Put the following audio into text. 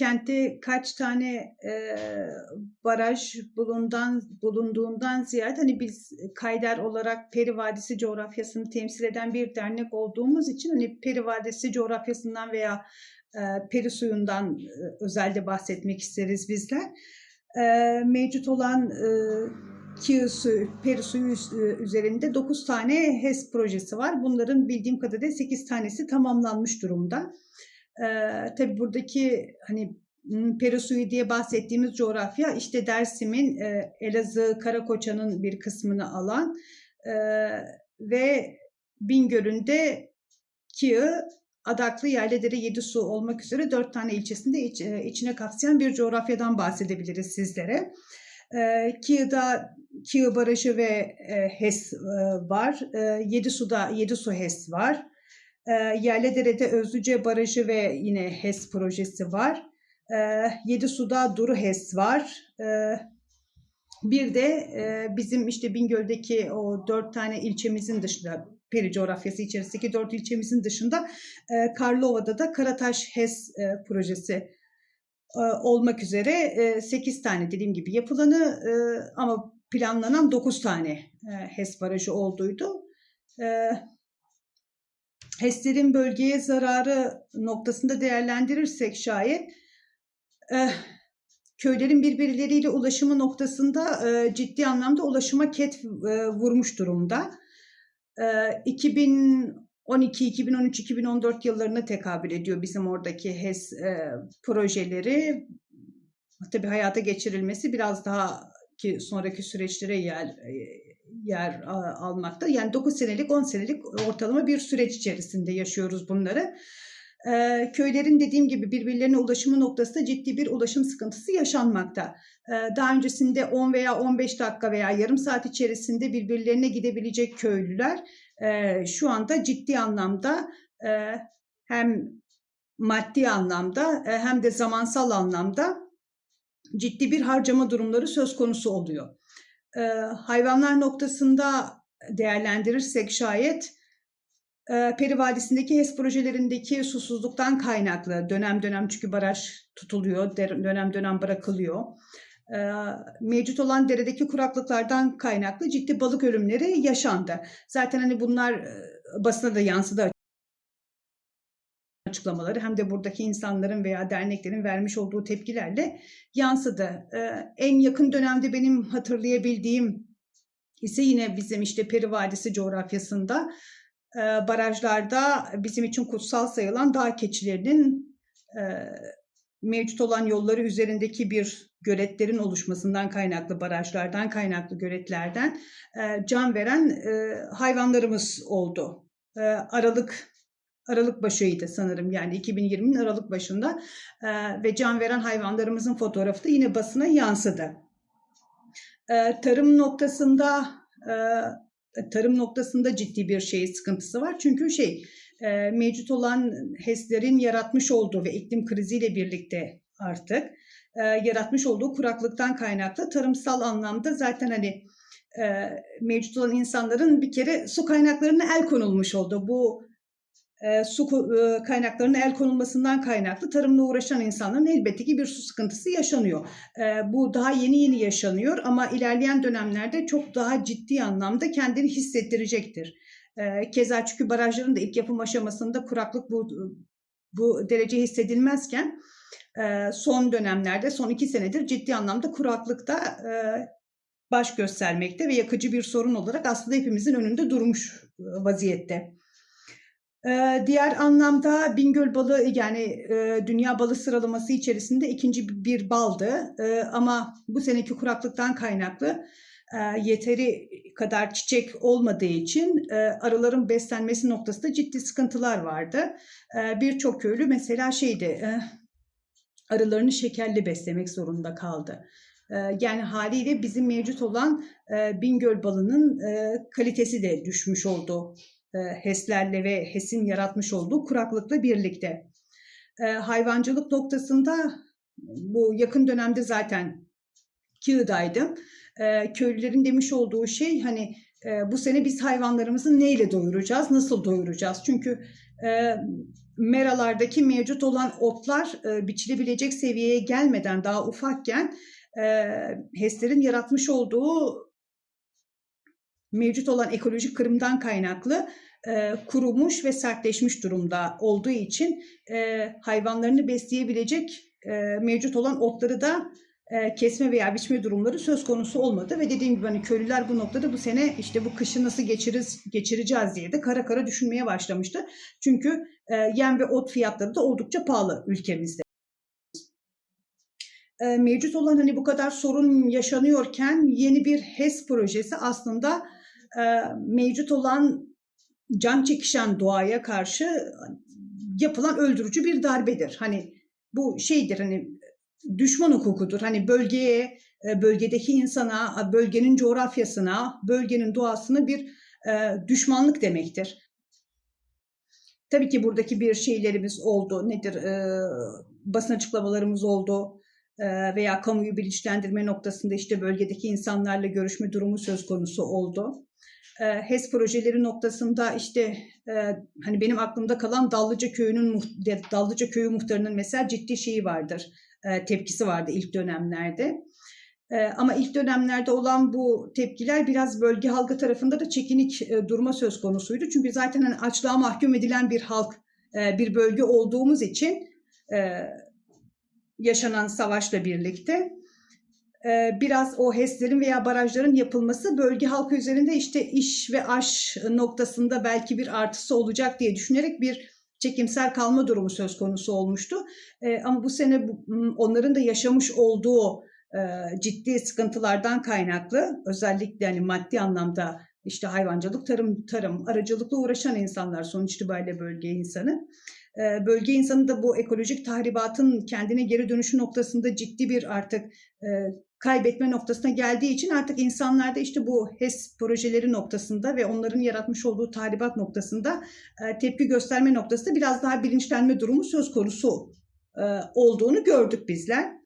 kentte kaç tane e, baraj bulundan bulunduğundan ziyade hani biz Kayder olarak Peri Vadisi coğrafyasını temsil eden bir dernek olduğumuz için hani Peri Vadisi coğrafyasından veya e, peri suyundan e, özelde bahsetmek isteriz bizler. E, mevcut olan e, suyu, peri suyu üs- üzerinde 9 tane HES projesi var. Bunların bildiğim kadarıyla 8 tanesi tamamlanmış durumda. E, tabii buradaki hani m, peri suyu diye bahsettiğimiz coğrafya işte Dersim'in e, Elazığ, Karakoçan'ın bir kısmını alan e, ve Bingöl'ünde Kiğı, Adaklı, Yerledere, Yedisu olmak üzere dört tane ilçesinde iç- e, içine kapsayan bir coğrafyadan bahsedebiliriz sizlere. E, Kiğ'da Kiğı Barajı ve e, HES e, var. E, Yedisu'da Yedisu HES var. E, Yerledere'de Özlüce Barajı ve yine HES projesi var. E, Yedisu'da Duru HES var. E, bir de e, bizim işte Bingöl'deki o dört tane ilçemizin dışında, peri coğrafyası içerisindeki dört ilçemizin dışında e, Karlova'da da Karataş HES e, projesi e, olmak üzere e, 8 tane dediğim gibi yapılanı e, ama planlanan 9 tane e, HES barajı olduydu. E, HES'lerin bölgeye zararı noktasında değerlendirirsek şayet e, köylerin birbirleriyle ulaşımı noktasında e, ciddi anlamda ulaşıma ket e, vurmuş durumda. E, 2012, 2013, 2014 yıllarına tekabül ediyor bizim oradaki HES e, projeleri. Tabii hayata geçirilmesi biraz daha ki sonraki süreçlere yer yer almakta. Yani 9 senelik, 10 senelik ortalama bir süreç içerisinde yaşıyoruz bunları. Köylerin dediğim gibi birbirlerine ulaşımı noktasında ciddi bir ulaşım sıkıntısı yaşanmakta. Daha öncesinde 10 veya 15 dakika veya yarım saat içerisinde birbirlerine gidebilecek köylüler e, şu anda ciddi anlamda hem maddi anlamda hem de zamansal anlamda ciddi bir harcama durumları söz konusu oluyor. Ee, hayvanlar noktasında değerlendirirsek şayet e, Peri Vadisi'ndeki HES projelerindeki susuzluktan kaynaklı dönem dönem çünkü baraj tutuluyor, dönem dönem bırakılıyor. Ee, Mevcut olan deredeki kuraklıklardan kaynaklı ciddi balık ölümleri yaşandı. Zaten hani bunlar e, basına da yansıdı açıklamaları hem de buradaki insanların veya derneklerin vermiş olduğu tepkilerle yansıdı. Ee, en yakın dönemde benim hatırlayabildiğim ise yine bizim işte Peri Vadisi coğrafyasında e, barajlarda bizim için kutsal sayılan dağ keçilerinin e, mevcut olan yolları üzerindeki bir göletlerin oluşmasından kaynaklı barajlardan kaynaklı göletlerden e, can veren hayvanlarımız oldu. Aralık Aralık başıydı sanırım yani 2020'nin Aralık başında e, ve can veren hayvanlarımızın fotoğrafı da yine basına yansıdı. E, tarım noktasında e, tarım noktasında ciddi bir şey sıkıntısı var çünkü şey e, mevcut olan HES'lerin yaratmış olduğu ve iklim kriziyle birlikte artık e, yaratmış olduğu kuraklıktan kaynaklı tarımsal anlamda zaten hani e, mevcut olan insanların bir kere su kaynaklarına el konulmuş oldu. Bu e, su e, kaynaklarına el konulmasından kaynaklı tarımla uğraşan insanların elbette ki bir su sıkıntısı yaşanıyor. E, bu daha yeni yeni yaşanıyor ama ilerleyen dönemlerde çok daha ciddi anlamda kendini hissettirecektir. E, keza çünkü barajların da ilk yapım aşamasında kuraklık bu bu derece hissedilmezken e, son dönemlerde son iki senedir ciddi anlamda kuraklıkta e, baş göstermekte ve yakıcı bir sorun olarak aslında hepimizin önünde durmuş e, vaziyette. Ee, Diğer anlamda Bingöl balı yani e, dünya balı sıralaması içerisinde ikinci bir baldı. Ee, ama bu seneki kuraklıktan kaynaklı e, yeteri kadar çiçek olmadığı için e, arıların beslenmesi noktasında ciddi sıkıntılar vardı. Ee, Birçok köylü mesela şeydi e, arılarını şekerli beslemek zorunda kaldı. Yani haliyle bizim mevcut olan e, Bingöl balının e, kalitesi de düşmüş oldu e, HES'lerle ve HES'in yaratmış olduğu kuraklıkla birlikte. E, hayvancılık noktasında bu yakın dönemde zaten Kiğ'daydım. E, köylülerin demiş olduğu şey hani e, bu sene biz hayvanlarımızı neyle doyuracağız, nasıl doyuracağız? Çünkü e, meralardaki mevcut olan otlar e, biçilebilecek seviyeye gelmeden daha ufakken e, HES'lerin yaratmış olduğu mevcut olan ekolojik kırımdan kaynaklı e, kurumuş ve sertleşmiş durumda olduğu için e, hayvanlarını besleyebilecek e, mevcut olan otları da e, kesme veya biçme durumları söz konusu olmadı ve dediğim gibi hani köylüler bu noktada bu sene işte bu kışı nasıl geçiriz, geçireceğiz diye de kara kara düşünmeye başlamıştı. Çünkü e, yem ve ot fiyatları da oldukça pahalı ülkemizde. E, mevcut olan hani bu kadar sorun yaşanıyorken yeni bir HES projesi aslında e, mevcut olan can çekişen doğaya karşı yapılan öldürücü bir darbedir. Hani bu şeydir hani düşman hukukudur. Hani bölgeye, e, bölgedeki insana, bölgenin coğrafyasına, bölgenin doğasına bir e, düşmanlık demektir. Tabii ki buradaki bir şeylerimiz oldu. Nedir? Basın açıklamalarımız oldu veya kamuyu bilinçlendirme noktasında işte bölgedeki insanlarla görüşme durumu söz konusu oldu. E, HES projeleri noktasında işte e, hani benim aklımda kalan Dallıca Köyü'nün Dallıca Köyü muhtarının mesela ciddi şeyi vardır e, tepkisi vardı ilk dönemlerde. Ama ilk dönemlerde olan bu tepkiler biraz bölge halkı tarafında da çekinik durma söz konusuydu. Çünkü zaten hani açlığa mahkum edilen bir halk, bir bölge olduğumuz için yaşanan savaşla birlikte biraz o HES'lerin veya barajların yapılması bölge halkı üzerinde işte iş ve aş noktasında belki bir artısı olacak diye düşünerek bir çekimsel kalma durumu söz konusu olmuştu. E, ama bu sene onların da yaşamış olduğu e, ciddi sıkıntılardan kaynaklı özellikle yani maddi anlamda işte hayvancılık, tarım, tarım, aracılıkla uğraşan insanlar sonuç itibariyle bölge insanı. E, bölge insanı da bu ekolojik tahribatın kendine geri dönüşü noktasında ciddi bir artık e, kaybetme noktasına geldiği için artık insanlarda işte bu HES projeleri noktasında ve onların yaratmış olduğu tahribat noktasında e, tepki gösterme noktasında biraz daha bilinçlenme durumu söz konusu e, olduğunu gördük bizler.